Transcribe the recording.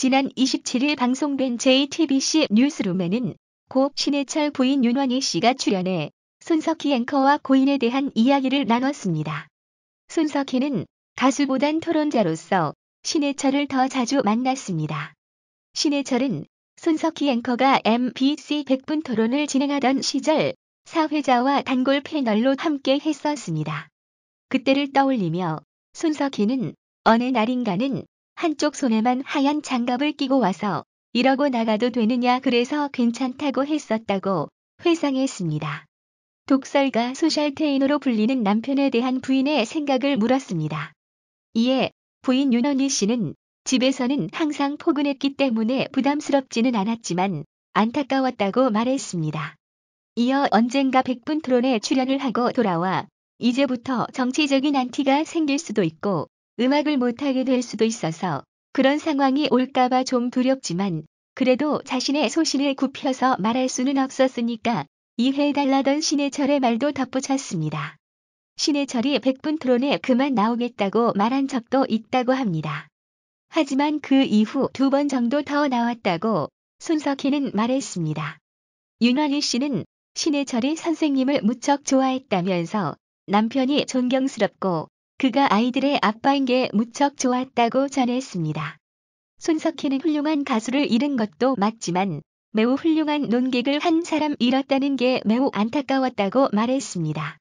지난 27일 방송된 JTBC 뉴스룸에는 고 신해철 부인 윤원희 씨가 출연해 손석희 앵커와 고인에 대한 이야기를 나눴습니다. 손석희는 가수보단 토론자로서 신해철을 더 자주 만났습니다. 신해철은 손석희 앵커가 MBC 100분 토론을 진행하던 시절 사회자와 단골 패널로 함께 했었습니다. 그때를 떠올리며 손석희는 어느 날인가는 한쪽 손에만 하얀 장갑을 끼고 와서 이러고 나가도 되느냐 그래서 괜찮다고 했었다고 회상했습니다. 독설가 소셜테이너로 불리는 남편에 대한 부인의 생각을 물었습니다. 이에 부인 윤언희 씨는 집에서는 항상 포근했기 때문에 부담스럽지는 않았지만 안타까웠다고 말했습니다. 이어 언젠가 백분 토론에 출연을 하고 돌아와 이제부터 정치적인 안티가 생길 수도 있고 음악을 못하게 될 수도 있어서 그런 상황이 올까봐 좀 두렵지만 그래도 자신의 소신을 굽혀서 말할 수는 없었으니까 이해해달라던 신해철의 말도 덧붙였습니다. 신해철이 백분 토론에 그만 나오겠다고 말한 적도 있다고 합니다. 하지만 그 이후 두 번 정도 더 나왔다고 손석희는 말했습니다. 윤환희 씨는 신해철이 선생님을 무척 좋아했다면서 남편이 존경스럽고 그가 아이들의 아빠인 게 무척 좋았다고 전했습니다. 손석희는 훌륭한 가수를 잃은 것도 맞지만 매우 훌륭한 논객을 한 사람 잃었다는 게 매우 안타까웠다고 말했습니다.